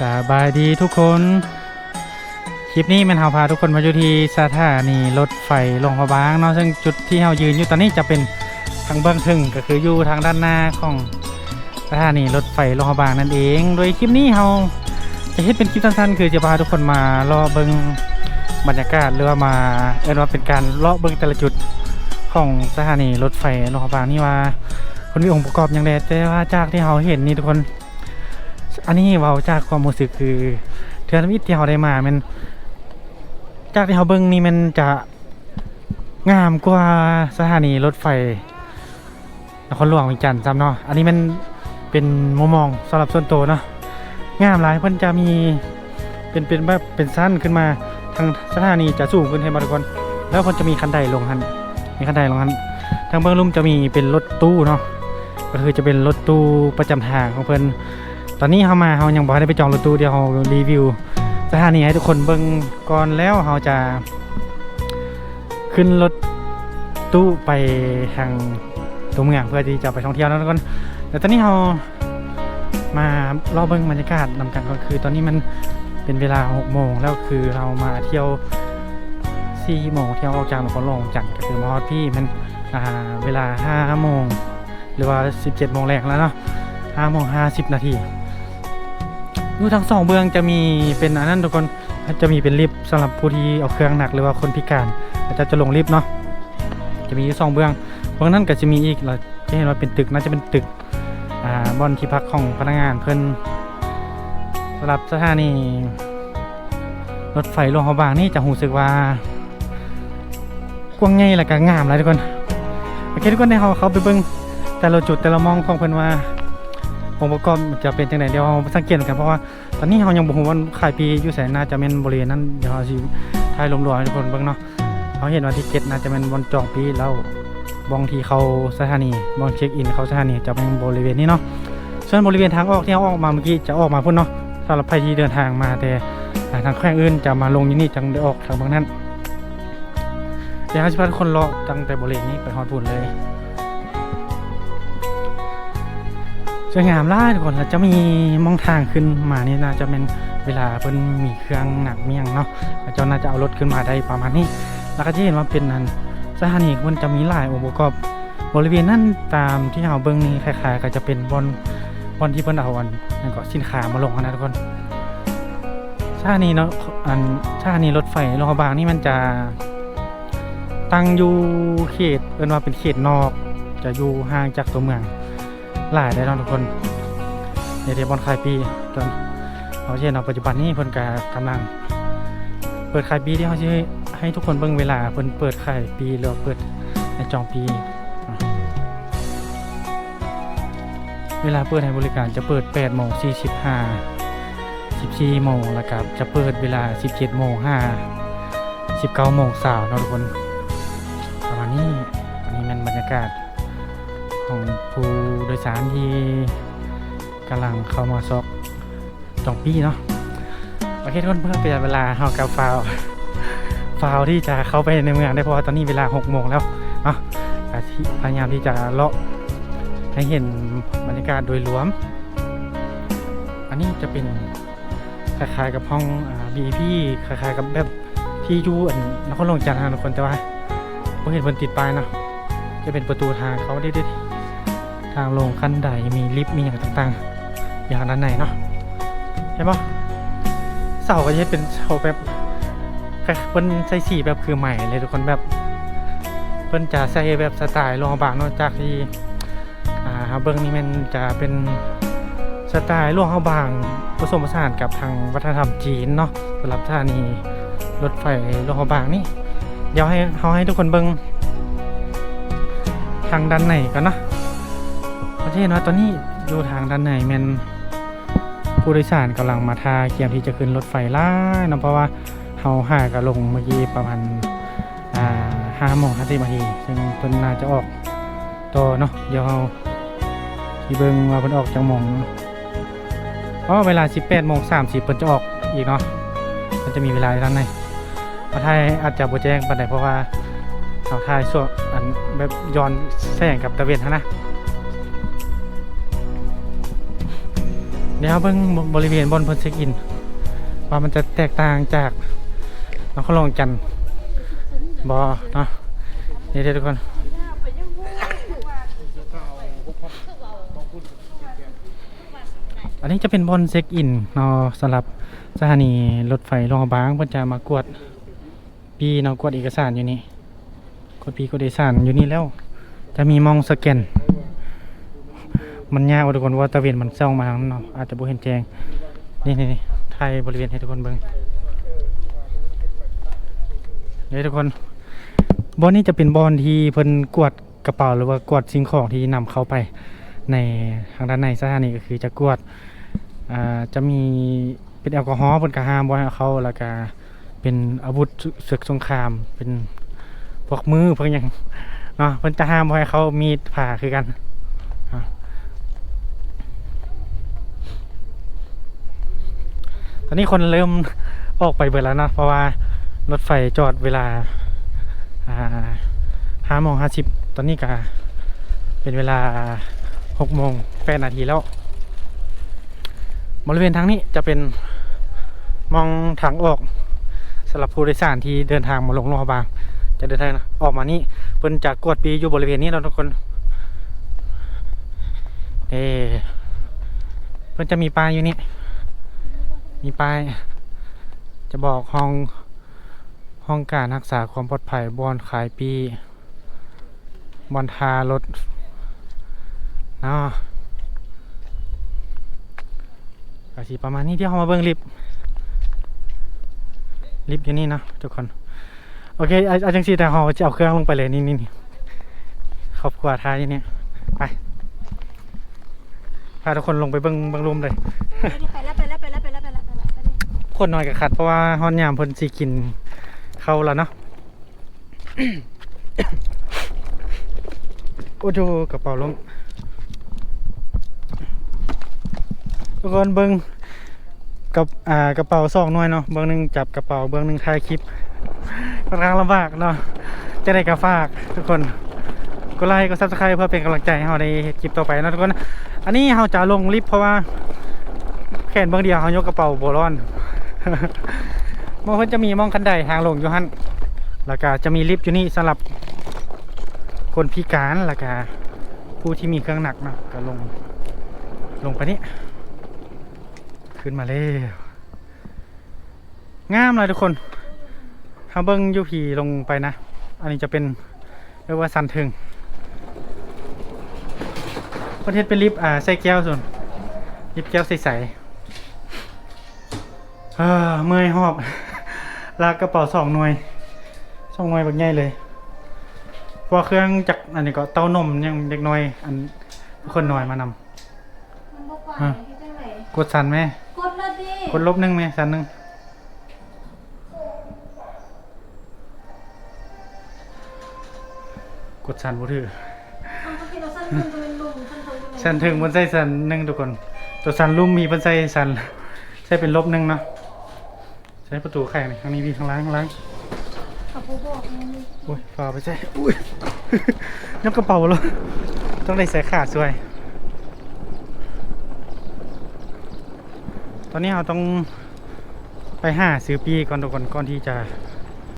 สบายดีทุกคน คลิปนี้มันเฮาพาทุกคนมาอยู่ที่สถานีรถไฟลงพะบางเนาะซึ่งจุดที่เฮายืนอยู่ตอนนี้จะเป็นทางเบื้องทึงก็คืออยู่ทางด้านหน้าของสถานีรถไฟลงพะบางนั่นเอง โดยคลิปนี้เฮาจะเฮ็ดเป็นคลิปสั้นๆ คือจะพาทุกคนมารอเบิ่งบรรยากาศหรือว่ามาเอิ้นว่าเป็นการเลาะเบิ่งแต่ละจุดของสถานีรถไฟลงพะบางนี่ว่าคนมีองค์ประกอบอย่างใดแต่ว่าจากที่เฮาเห็นนี่ทุกคน อันนี้เว้าจากความรู้สึกคือเทือนวิทย์ที่เราได้มามันจากที่เราเบิ่งนี่มันจะงามกว่าสถานีรถไฟนครหลวงเวียงจันทร์ซ้ำเนาะอันนี้มันเป็นมุมมองสำหรับส่วนตัวเนาะงามหลายเพิ่นจะมีเป็นเป็นแบบเป็นสั้นขึ้นมาทางสถานีจะสูงขึ้นให้มาทุกคนแล้วเพิ่นจะมีคันไดลงหันมีคันไดลงหันทางเบื้องลุ่มจะมีเป็นรถตู้เนาะก็คือจะเป็นรถตู้ประจำทางของเพิ่น ตอนนี้เฮามาเฮายังบ่ได้ไปจองรถตู้เดี๋ยวเฮารีวิวสถานีให้ทุกคนเบิ่งก่อนแล้วเฮาจะ ขึ้นรถตู้ไปทางตัวเมืองเพื่อที่จะไปท่องเที่ยวนะทุกคนแต่ตอนนี้เฮามารอเบิ่งบรรยากาศนำกันก็คือ ตอนนี้มันเป็นเวลา6โมงแล้วคือเรามาเที่ยว4โมงเที่ยวออกจากนครหลวงจันทร์ก็คือมอดพี่มันเวลา5โมงหรือว่า 17โมงแรกแล้วเนาะห้าโมงห้าสิบนาที อยู่ทั้งสองเบื้องจะมีเป็นอันนั้นทุกคนจะมีเป็นลิฟต์สำหรับผู้ที่เอาเครื่องหนักหรือว่าคนพิการอาจจะจะลงลิฟต์เนาะจะมีอยู่สองเบื้องเบื้องนั้นก็จะมีอีกเราจะเห็นว่าเป็นตึกน่าจะเป็นตึกอ่าบอนที่พักของพนักงานเพิ่นสำหรับสถานีรถไฟลงพระบางนี่จะรู้สึกว่ากว้างใหญ่และก็งามหลยทุกคนโอเคทุกคนได้เขาเขาไปเบิ่งแต่ละจุดแต่ละมองของเพิ่นว่า องค์ประกอบจะเป็นจังไดเดี๋ยวเราสังเกตกันเพราะว่าตอนนี้เรายังบ่ฮู้ว่าขายปีอยู่ไสน่าจะเป็นบริเวณนั้นเดี๋ยวเราสิถ่ายรวมๆให้ทุกคนเบิ่งเนาะเขาเห็นว่าที่เก็ตน่าจะเป็นบนจองปีแล้วบางทีเขาสถานีบางเช็คอินเขาสถานีจะเป็นบริเวณนี้เนาะส่วนบริเวณทางออกที่เราออกมาเมื่อกี้จะออกมาพุ่นเนาะสำหรับใครที่เดินทางมาแต่ทางแขวงอื่นจะมาลงที่นี่จังได้ออกทางบางนั้นเดี๋ยวเราจะพาทุกคนเลาะตั้งแต่บริเวณนี้ไปฮอดพุ่นเลย วยงามล่าทุกคนแล้วจะมีมองทางขึ้นมานี่น่าจะเป็นเวลาเพิ่นมีเครื่องหนักเมียงเนาะเจ้าน่าจะเอารถขึ้นมาได้ประมาณนี้ แล้วก็จะเห็นว่าเป็นนั้นสถานีมันจะมีหลายองค์ประกอบบริเวณนั้นตามที่เราเบิ่งนี่คล้ายๆก็จะเป็นบอนบอนที่เพิ่นเอาอันนั่นก็สินค้ามาลงนะทุกคนสถานีเนาะอันสถานีรถไฟโรงบาลนี่มันจะตั้งอยู่เขตเอิ้นว่าเป็นเขตนอก จะอยู่ห่างจากตัวเมือง หลายได้เนาะทุกคนในเดบอลคายปีจนเอาเช่นเอาปัจจุบันนี้เพิ่นก็กำลัง เปิดขายปีที่เขาจะให้ทุกคนเบิ่งเวลาเพิ่นเปิดขายปีหรือเปิดในจองปี เวลาเปิดให้บริการจะเปิด8โมง45 14โมงแล้วก็จะเปิดเวลา 17โมง5 19โมงเช้าเนาะทุกคนประมาณนี้อันนี้มันบรรยากาศ ของผู้โดยสารที่กำลังเข้ามาซอกจองปี้เนาะโอเคทุกคนเพื่อประหยัดเวลาเฮากับฟาวฟาวที่จะเข้าไปในเมืองได้เพราะว่าตอนนี้เวลา6โมงแล้วเนาะพยายามที่จะเลาะให้เห็นบรรยากาศโดยรวม อันนี้จะเป็นคล้ายๆกับห้องบีพี่คล้ายๆกับแบบที่อยู่อันนครหลวงจันทร์นะทุกคนแต่ว่าผมเห็นบนติดป้ายเนาะจะเป็นประตูทางเขาได้ด้วย ทางลงขั้นใดมีลิฟต์มีอย่างต่างๆ อย่างนั้นไหนเนาะใช่ปะเสาก็จะเป็นเสาแบบเปิ้นใส่สีแบบคือใหม่เลยทุกคนแบบเปิ้นจะใส่แบบสไตล์โรงบาลเนอกจากที่อ่าเบิ้งนี่มันจะเป็นสไตล์โรงพยาบาลผสมผสานกับทางวัฒนธรรมจีนเนาะสำหรับสถานีรถไฟโรงพยาบาลนี่เดี๋ยวให้เขาให้ทุกคนเบิ้งทางด้านในกันเนาะ ประเทศว่าตอนนี้ดูทางด้านในแมนผู้โดยสารกำลังมาทาเกียมที่จะขึ้นรถไฟล่าเนาะเพราะว่าเฮาหากะลงเมื่อกี้ประมาณอ่าห้าโมงห้าสิบนาทีซึ่งเพิ่นน่าจะออกต่อเนาะเดี๋ยวเฮาสิเบิ่งว่าเพิ่นออกจังโมงเพราะว่าเวลา 18โมง30เพิ่นจะออกอีกเนาะมันจะมีเวลาด้านในประเทศไทยอาจจะบ่แจ้งปานใดเพราะว่าเขาถ่ายส่วนอันแบบย้อนแสงกับตะเวนฮะนะ เดี๋ยวเบิ่งบริเวณบนเพิ่นเช็คอิน ว่ามันจะแตกต่างจากนครหลวงจันทน์บ่เนาะนี่เด้ทุกคนอันนี้จะเป็นบอนเช็คอินเนาะสำหรับสถานีรถไฟรองบางเพิ่นจะมากวดปีเนาะกวดเอกสารอยู่นี่กดปีกดเอกสารอยู่นี่แล้ว จะมีมองสแกน มันยากทุกคนว่าตะเวนมันส่องมาทางนั้นเนาะอาจจะบ่เห็นแจงนี่นี่นี่ถ่ายบริเวณให้ทุกคนเบิ่งเนี่ทุกคนบอนนี้จะเป็นบอนที่เพิ่นกวดกระเป๋าหรือว่ากวดสิ่งของที่นำเข้าไปในทางด้านในสถานีก็คือจะกวดอ่าจะมีเป็นแอลกอฮอล์บนกระหามบ่ให้เอาเข้าแล้วก็เป็นอาวุธศึกสงคราม เป็นพวกมือพวกหยังเนาะเพิ่นจะห้ามบ่ให้เขามีดผ่าคือกันอะ ตอนนี้คนเริ่มออกไปเบิดแล้วนะเพราะว่ารถไฟจอดเวลาห้าโมงห้าสิบตอนนี้ก็เป็นเวลาหกโมงแปดนาทีแล้ว บริเวณทางนี้จะเป็นมองทางออกสำหรับผู้โดยสารที่เดินทางมาลงโรงพยาบาลจะเดินทางออกมานี่เพิ่นจะกวดปีอยู่บริเวณนี้เราทุกคนเอเพิ่นจะมีป้าอยู่นี่ มีป้าย จะบอกห้องห้องการรักษาความปลอดภัยบอนขายปีบอนทารถเนาะก็สิประมาณนี้ที่เขามาเบิ่งลิฟต์ลิฟต์อยู่นี่นะทุกคน โอเคอาเอาจังสีแต่เขาจะเอาเครื่องลงไปเลยนี่นี่นี่ครอบครัวท้ายอยู่นี่ไปพาทุกคนลงไปเบิ่งเบิ่งรูมเลย คนน้อยกับขัดเพราะว่าฮอนยามเพิ่นสิกินเข้าแล้วเนาะโอ้โหกระเป๋าลงทุกคนเบิ้งกับอ่ากระเป๋าสองหน่วยเนาะเบื้องหนึ่งจับกระเป๋าเบื้องหนึ่งถ่ายคลิปค่อนข้างลำบากเนาะจะได้กระฝากทุกคนก็ไลค์ก็ซับสไครต์เพื่อเป็นกำลังใจให้เราในคลิปต่อไปนะทุกคน อันนี้เราจะลงลิฟต์เพราะว่า แขนเบื้องเดียวเขายกกระเป๋าโบรอน มันเพิ่นจะมีมองคันไดทางลงอยู่หันแล้วก็จะมีลิฟต์อยู่นี่สำหรับ คนพิการแล้วก็ผู้ที่มีเครื่องหนักเนาะก็ลงลงไปนี่ขึ้นมาเลยงามเลยทุกคนทาเบิ้งยูพีลงไปนะ อันนี้จะเป็นเรียกว่าสันถึงประเทศเป็นลิฟต์อ่าใส่แก้วส่วนลิฟต์แก้วใสๆ เออเมื่อยหอบ ลากกระเป๋าสองหน่วยสองหน่วยแบบใหญ่เลยเพอเครื่องจากอันนี้ก็เต้านมยังเด็กน้อย อันคนน้อยมานำมันบอกว่าอะที่จังไหนกดสันไหมกดแล้วดิกดลบหนึ่งไหมสันหนึ่งกดสันบ่ถือทำให้เราสั้นขึ้นจะเป็นลมสั้นเท่าจะเป็นสันถึงบนใส่สันหนึ่งทุกคน ตัวสันลุ่มมีบนใส่สันใส่เป็นลบหนึ่งเนาะ ใช้ประตูไข่นี่ข้างนี้มีข้างล่างข้างล่างขับผู้บอกมันโอ้ยฝ่าไปใช่อุ้ยยกกระเป๋าเลยต้องได้ใส่ขาดสวย ตอนนี้เราต้องไปหาซื้อปีก่อนทุกคนก่อนที่จะ